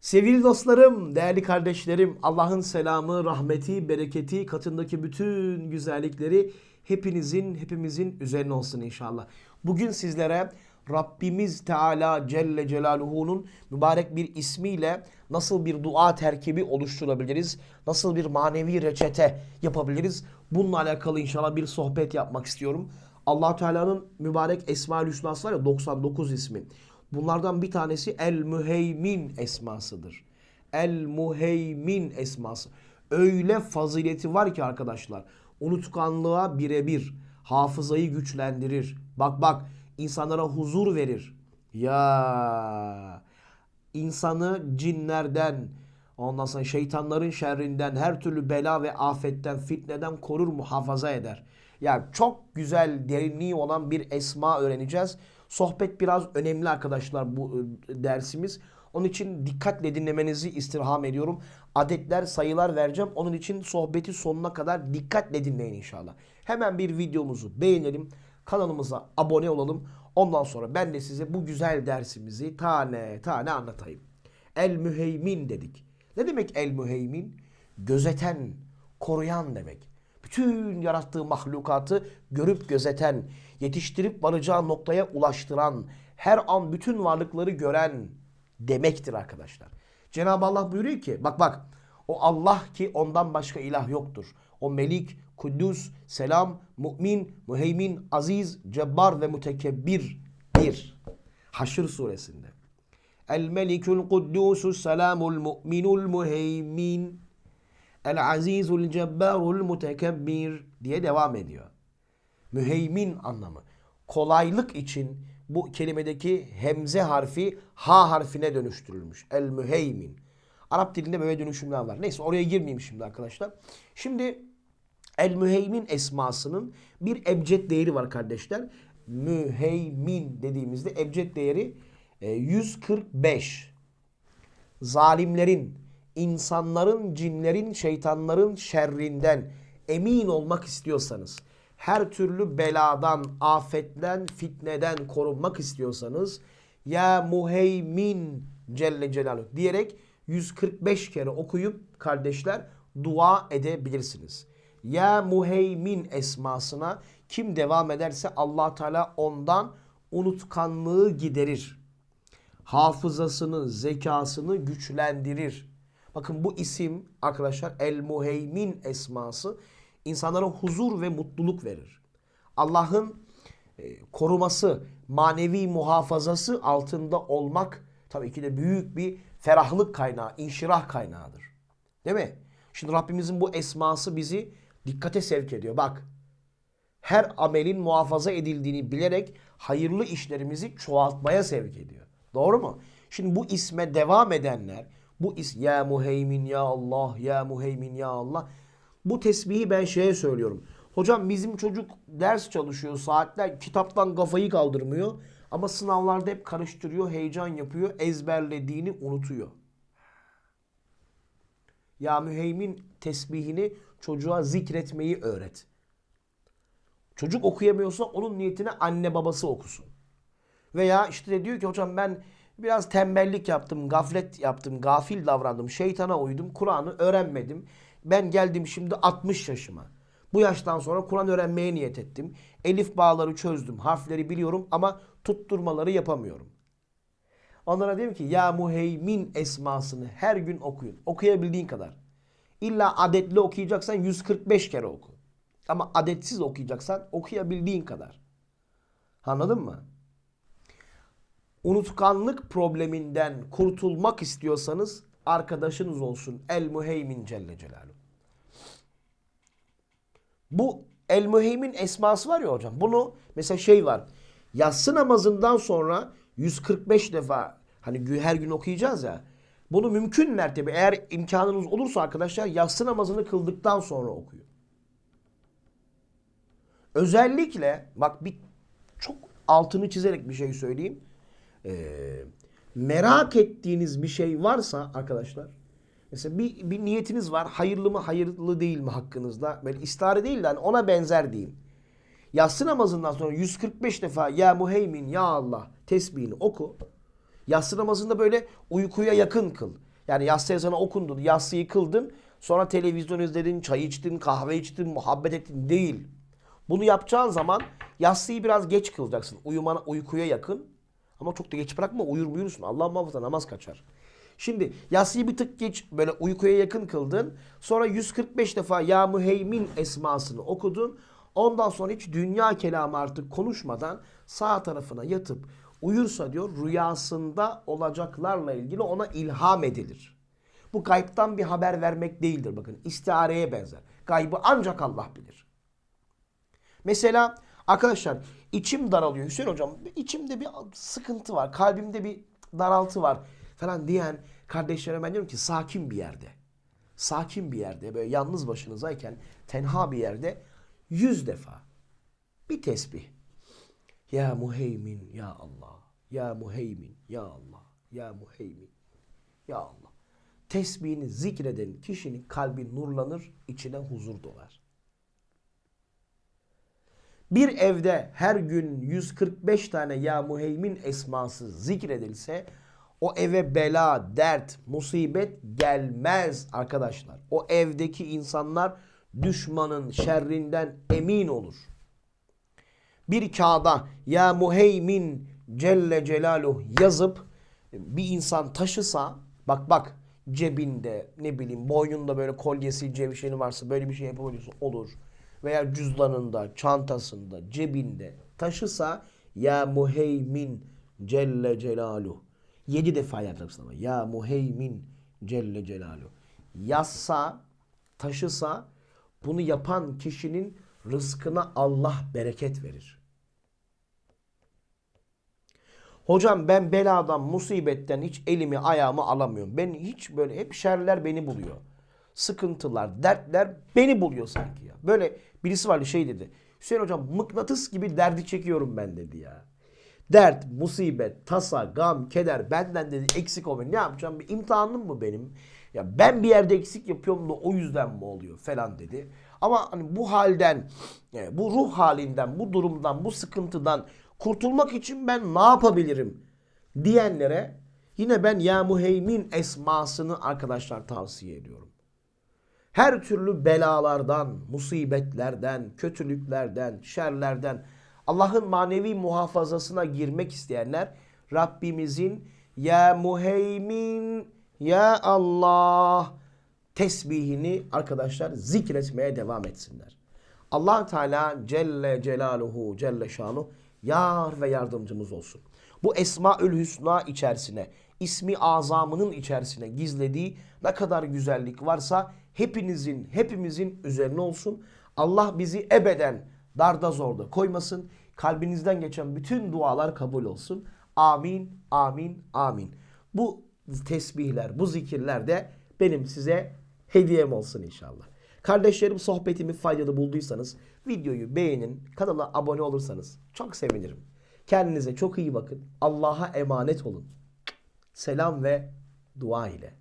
Sevgili dostlarım, değerli kardeşlerim, Allah'ın selamı, rahmeti, bereketi, katındaki bütün güzellikleri hepinizin, hepimizin üzerine olsun inşallah. Bugün sizlere Rabbimiz Teala Celle Celaluhu'nun mübarek bir ismiyle nasıl bir dua terkibi oluşturabiliriz, nasıl bir manevi reçete yapabiliriz, bununla alakalı inşallah bir sohbet yapmak istiyorum. allah Teala'nın mübarek Esma-ül Hüsnası var ya 99 ismi. Bunlardan bir tanesi El Müheymin esmasıdır. El Muheymin esması. Öyle fazileti var ki arkadaşlar. Unutkanlığa birebir. Hafızayı güçlendirir. Bak bak insanlara huzur verir. Ya insanı cinlerden, ondan sonra şeytanların şerrinden, her türlü bela ve afetten, fitneden korur, muhafaza eder. Ya çok güzel derinliği olan bir esma öğreneceğiz. Sohbet biraz önemli arkadaşlar bu e, dersimiz. Onun için dikkatle dinlemenizi istirham ediyorum. Adetler, sayılar vereceğim. Onun için sohbeti sonuna kadar dikkatle dinleyin inşallah. Hemen bir videomuzu beğenelim. Kanalımıza abone olalım. Ondan sonra ben de size bu güzel dersimizi tane tane anlatayım. El müheymin dedik. Ne demek el müheymin? Gözeten, koruyan demek. Bütün yarattığı mahlukatı görüp gözeten, yetiştirip varacağı noktaya ulaştıran, her an bütün varlıkları gören demektir arkadaşlar. Cenab-ı Allah buyuruyor ki bak bak o Allah ki ondan başka ilah yoktur. O melik, kuddus, selam, mümin, müheymin, aziz, cebbar ve mütekebbirdir. Haşr suresinde. El melikul kuddusus selamul mu'minul müheymin El azizul cebbarul mutekebbir diye devam ediyor. Müheymin anlamı. Kolaylık için bu kelimedeki hemze harfi ha harfine dönüştürülmüş. El müheymin. Arap dilinde böyle dönüşümler var. Neyse oraya girmeyeyim şimdi arkadaşlar. Şimdi El müheymin esmasının bir ebced değeri var kardeşler. Müheymin dediğimizde ebced değeri e, 145. Zalimlerin, insanların, cinlerin, şeytanların şerrinden emin olmak istiyorsanız, her türlü beladan, afetten, fitneden korunmak istiyorsanız ya muheymin Celle Celaluhu diyerek 145 kere okuyup kardeşler dua edebilirsiniz. Ya muheymin esmasına kim devam ederse allah Teala ondan unutkanlığı giderir. Hafızasını, zekasını güçlendirir. Bakın bu isim arkadaşlar El Muheymin esması insanlara huzur ve mutluluk verir. Allah'ın e, koruması, manevi muhafazası altında olmak tabii ki de büyük bir ferahlık kaynağı, inşirah kaynağıdır. Değil mi? Şimdi Rabbimizin bu esması bizi dikkate sevk ediyor. Bak her amelin muhafaza edildiğini bilerek hayırlı işlerimizi çoğaltmaya sevk ediyor. Doğru mu? Şimdi bu isme devam edenler bu is ya muheymin ya Allah ya muheymin ya Allah bu tesbihi ben şeye söylüyorum. Hocam bizim çocuk ders çalışıyor saatler kitaptan kafayı kaldırmıyor ama sınavlarda hep karıştırıyor, heyecan yapıyor, ezberlediğini unutuyor. Ya müheymin tesbihini çocuğa zikretmeyi öğret. Çocuk okuyamıyorsa onun niyetine anne babası okusun. Veya işte diyor ki hocam ben biraz tembellik yaptım, gaflet yaptım, gafil davrandım, şeytana uydum, Kur'an'ı öğrenmedim. Ben geldim şimdi 60 yaşıma. Bu yaştan sonra Kur'an öğrenmeye niyet ettim. Elif bağları çözdüm, harfleri biliyorum ama tutturmaları yapamıyorum. Onlara diyorum ki ya muheymin esmasını her gün okuyun. Okuyabildiğin kadar. İlla adetli okuyacaksan 145 kere oku. Ama adetsiz okuyacaksan okuyabildiğin kadar. Anladın mı? Unutkanlık probleminden kurtulmak istiyorsanız arkadaşınız olsun El Muheymin Celle Celaluhu. Bu El Muheymin esması var ya hocam. Bunu mesela şey var. Yatsı namazından sonra 145 defa hani her gün okuyacağız ya. Bunu mümkün mertebe eğer imkanınız olursa arkadaşlar yatsı namazını kıldıktan sonra okuyun. Özellikle bak bir çok altını çizerek bir şey söyleyeyim. Ee, merak ettiğiniz bir şey varsa arkadaşlar mesela bir, bir niyetiniz var hayırlı mı hayırlı değil mi hakkınızda böyle istihare değil de hani ona benzer diyeyim. Yatsı namazından sonra 145 defa ya muheymin ya Allah tesbihini oku. Yatsı namazında böyle uykuya yakın kıl. Yani yatsı ezanı okundun, yatsıyı kıldın. Sonra televizyon izledin, çay içtin, kahve içtin, muhabbet ettin. Değil. Bunu yapacağın zaman yatsıyı biraz geç kılacaksın. Uyumana, uykuya yakın. Ama çok da geç bırakma uyur uyursun. Allah muhafaza namaz kaçar. Şimdi yatsıyı bir tık geç böyle uykuya yakın kıldın. Sonra 145 defa Ya Müheymin esmasını okudun. Ondan sonra hiç dünya kelamı artık konuşmadan sağ tarafına yatıp uyursa diyor rüyasında olacaklarla ilgili ona ilham edilir. Bu gaybtan bir haber vermek değildir bakın. İstihareye benzer. Gaybı ancak Allah bilir. Mesela arkadaşlar içim daralıyor. Hüseyin hocam içimde bir sıkıntı var. Kalbimde bir daraltı var falan diyen kardeşlerime ben diyorum ki sakin bir yerde. Sakin bir yerde böyle yalnız başınızayken tenha bir yerde yüz defa bir tesbih. Ya muheymin ya Allah. Ya muheymin ya Allah. Ya muheymin ya Allah. Tesbihini zikreden kişinin kalbi nurlanır, içine huzur dolar. Bir evde her gün 145 tane ya muheymin esması zikredilse o eve bela, dert, musibet gelmez arkadaşlar. O evdeki insanlar düşmanın şerrinden emin olur. Bir kağıda ya muheymin celle celaluhu yazıp bir insan taşısa bak bak cebinde ne bileyim boynunda böyle kolyesi cevşeni varsa böyle bir şey yapabiliyorsun olur. Veya cüzdanında, çantasında, cebinde taşısa ya muheymin celle celaluhu. Yedi defa yapacaksın ama. Ya muheymin celle celaluhu. Yazsa, taşısa bunu yapan kişinin rızkına Allah bereket verir. Hocam ben beladan, musibetten hiç elimi ayağımı alamıyorum. Ben hiç böyle hep şerler beni buluyor. Sıkıntılar, dertler beni buluyor sanki ya. Böyle birisi vardı şey dedi. Hüseyin hocam mıknatıs gibi derdi çekiyorum ben dedi ya. Dert, musibet, tasa, gam, keder benden dedi eksik olmuyor. Ne yapacağım? Bir imtihanım mı benim? Ya ben bir yerde eksik yapıyorum da o yüzden mi oluyor falan dedi. Ama hani bu halden, e, bu ruh halinden, bu durumdan, bu sıkıntıdan kurtulmak için ben ne yapabilirim diyenlere yine ben Ya Muheymin esmasını arkadaşlar tavsiye ediyorum. Her türlü belalardan, musibetlerden, kötülüklerden, şerlerden Allah'ın manevi muhafazasına girmek isteyenler Rabbimizin Ya Muheymin Ya Allah tesbihini arkadaşlar zikretmeye devam etsinler. allah Teala Celle Celaluhu Celle Şanu yar ve yardımcımız olsun. Bu Esmaül Hüsna içerisine, ismi azamının içerisine gizlediği ne kadar güzellik varsa hepinizin, hepimizin üzerine olsun. Allah bizi ebeden darda zorda koymasın. Kalbinizden geçen bütün dualar kabul olsun. Amin, amin, amin. Bu tesbihler, bu zikirler de benim size hediyem olsun inşallah. Kardeşlerim sohbetimi faydalı bulduysanız videoyu beğenin, kanala abone olursanız çok sevinirim. Kendinize çok iyi bakın. Allah'a emanet olun. Selam ve dua ile.